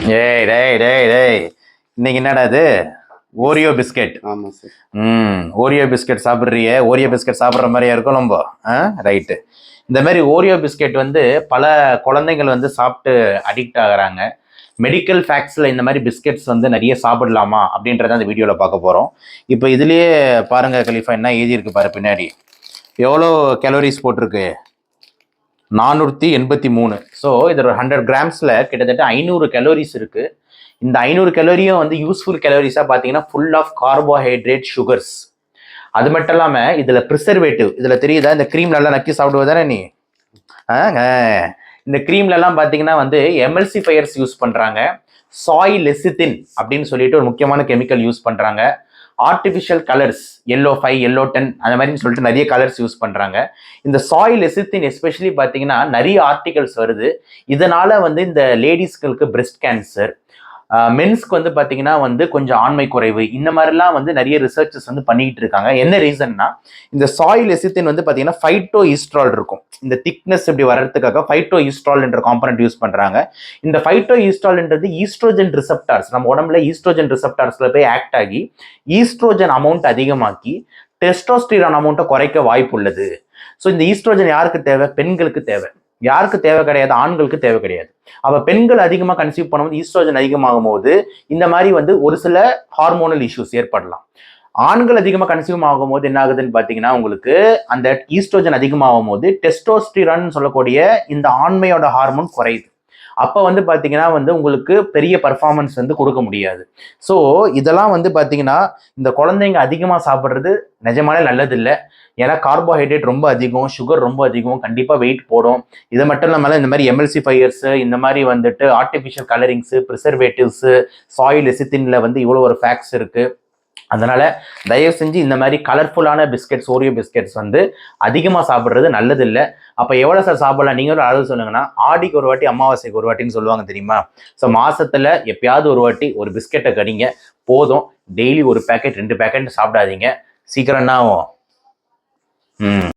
ஏய் டேய் டேய் டேய். இன்னைக்கு என்னடா இது? ஓரியோ பிஸ்கெட் ஆமாம் சார் ம் ஓரியோ பிஸ்கெட் சாப்பிட்றியே? ஓரியோ பிஸ்கெட் சாப்பிட்ற மாதிரியா இருக்கும் நம்ம ஆ ரைட்டு இந்த மாதிரி ஓரியோ பிஸ்கெட் வந்து பல குழந்தைகள் வந்து சாப்பிட்டு அடிக்ட் ஆகுறாங்க. மெடிக்கல் ஃபேக்ட்ஸில் இந்த மாதிரி பிஸ்கெட்ஸ் வந்து நிறைய சாப்பிடலாமா அப்படின்றத அந்த வீடியோவில் பார்க்க போகிறோம் இப்போ இதுலேயே பாருங்க கலிஃபா என்ன எழுதியிருக்கு பாரு பின்னாடி. எவ்வளோ கேலோரிஸ் போட்டிருக்கு? நானூற்றி எண்பத்தி மூணு. ஸோ இதில் ஒரு ஹண்ட்ரட் கிராம்ஸில் கிட்டத்தட்ட ஐநூறு கலோரிஸ் இருக்குது இந்த ஐநூறு கலோரியும் வந்து யூஸ்ஃபுல் கலோரிஸாக பார்த்தீங்கன்னா ஃபுல் ஆஃப் கார்போஹைட்ரேட் சுகர்ஸ் அது மட்டும் இல்லாமல் இதில் ப்ரிசர்வேட்டிவ் இதில் தெரியுதா? இந்த க்ரீம் நல்லா நக்கி சாப்பிடுவதானே நீ? இந்த க்ரீம்லலாம் பார்த்தீங்கன்னா வந்து எம்எல்சி ஃபயர்ஸ் யூஸ் பண்ணுறாங்க சாய் லெசித்தின் அப்படின்னு சொல்லிட்டு ஒரு முக்கியமான கெமிக்கல் யூஸ் பண்ணுறாங்க artificial colours yellow five yellow ten அந்த மாதிரி சொல்லிட்டு நிறைய கலர்ஸ் யூஸ் பண்ணுறாங்க இந்த சாயில் எசித்தின் எஸ்பெஷலி பார்த்தீங்கன்னா நிறைய ஆர்டிகல்ஸ் வருது. இதனால் வந்து இந்த லேடிஸ்களுக்கு பிரெஸ்ட் கேன்சர் மென்ஸ்க்கு வந்து பார்த்தீங்கன்னா வந்து கொஞ்சம் ஆண்மை குறைவு. இந்த மாதிரிலாம் வந்து நிறைய ரிசர்ச்சஸ் வந்து பண்ணிக்கிட்டு இருக்காங்க. என்ன ரீசன்னா இந்த சாயில் எசித்தின் வந்து பார்த்தீங்கன்னா ஃபைட்டோ ஈஸ்ட்ரால் இருக்கும். இந்த திக்னஸ் இப்படி வர்றதுக்காக ஃபைட்டோ ஈஸ்ட்ரால் என்ற காம்பனண்ட் யூஸ் பண்ணுறாங்க இந்த ஃபைட்டோ ஈஸ்ட்ரால்ன்றது ஈஸ்ட்ரோஜன் ரிசப்டார்ஸ் நம்ம உடம்புல ஈஸ்ட்ரோஜன் ரிசப்டார்ஸில் போய் ஆக்ட் ஆகி ஈஸ்ட்ரோஜன் அமௌண்ட் அதிகமாக்கி டெஸ்டோஸ்டிரான் அமௌண்ட்டை குறைக்க வாய்ப்பு உள்ளது ஸோ இந்த ஈஸ்ட்ரோஜன் யாருக்கு தேவை? பெண்களுக்கு தேவை. யாருக்கு தேவை கிடையாது? ஆண்களுக்கு தேவை கிடையாது. அப்போ பெண்கள் அதிகமாக கன்சீவ் பண்ணும்போது ஈஸ்ட்ரோஜன் அதிகமாகும் போது இந்த மாதிரி வந்து ஒரு சில ஹார்மோனல் இஷ்யூஸ் ஏற்படலாம். ஆண்கள் அதிகமாக கன்சியூம் ஆகும்போது என்ன ஆகுதுன்னு பார்த்தீங்கன்னா உங்களுக்கு அந்த ஈஸ்ட்ரோஜன் அதிகமாகும் போது டெஸ்டோஸ்டிரான் சொல்லக்கூடிய இந்த ஆண்மையோட ஹார்மோன் குறையுது. அப்போ வந்து பார்த்தீங்கன்னா வந்து உங்களுக்கு பெரிய பர்ஃபார்மன்ஸ் வந்து கொடுக்க முடியாது. ஸோ இதெல்லாம் வந்து பார்த்தீங்கன்னா இந்த குழந்தைங்க அதிகமாக சாப்பிட்றது நிஜமாலே நல்லதில்லை. ஏன்னா கார்போஹைட்ரேட் ரொம்ப அதிகம் சுகர் ரொம்ப அதிகம் கண்டிப்பாக வெயிட் போடும். இது மட்டும் இல்லாமல் இந்த மாதிரி எம்எல்சி ஃபயர்ஸு இந்த மாதிரி வந்துட்டு ஆர்டிஃபிஷியல் கலரிங்ஸு ப்ரிசர்வேட்டிவ்ஸு சாயில் எசித்தின்ல வந்து இவ்வளோ ஒரு ஃபேக்ட்ஸ் இருக்குது அதனால் தயவு செஞ்சு இந்த மாதிரி கலர்ஃபுல்லான பிஸ்கெட்ஸ் ஓரியோ பிஸ்கெட்ஸ் வந்து அதிகமாக சாப்பிட்றது நல்லதில்லை. அப்போ எவ்வளோ சார் சாப்பிடலாம்? நீங்களும் அளவு சொல்லுங்கன்னா ஆடிக்கு ஒரு வாட்டி அமாவாசைக்கு ஒரு வாட்டின்னு சொல்லுவாங்க தெரியுமா? ஸோ மாதத்தில் எப்பயாவது ஒரு வாட்டி ஒரு பிஸ்கெட்டை கடிங்க போதும். டெய்லி ஒரு பேக்கெட் ரெண்டு பேக்கெட் சாப்பிடாதீங்க. சீக்கிரம் என்ன ஆகும்? ம்.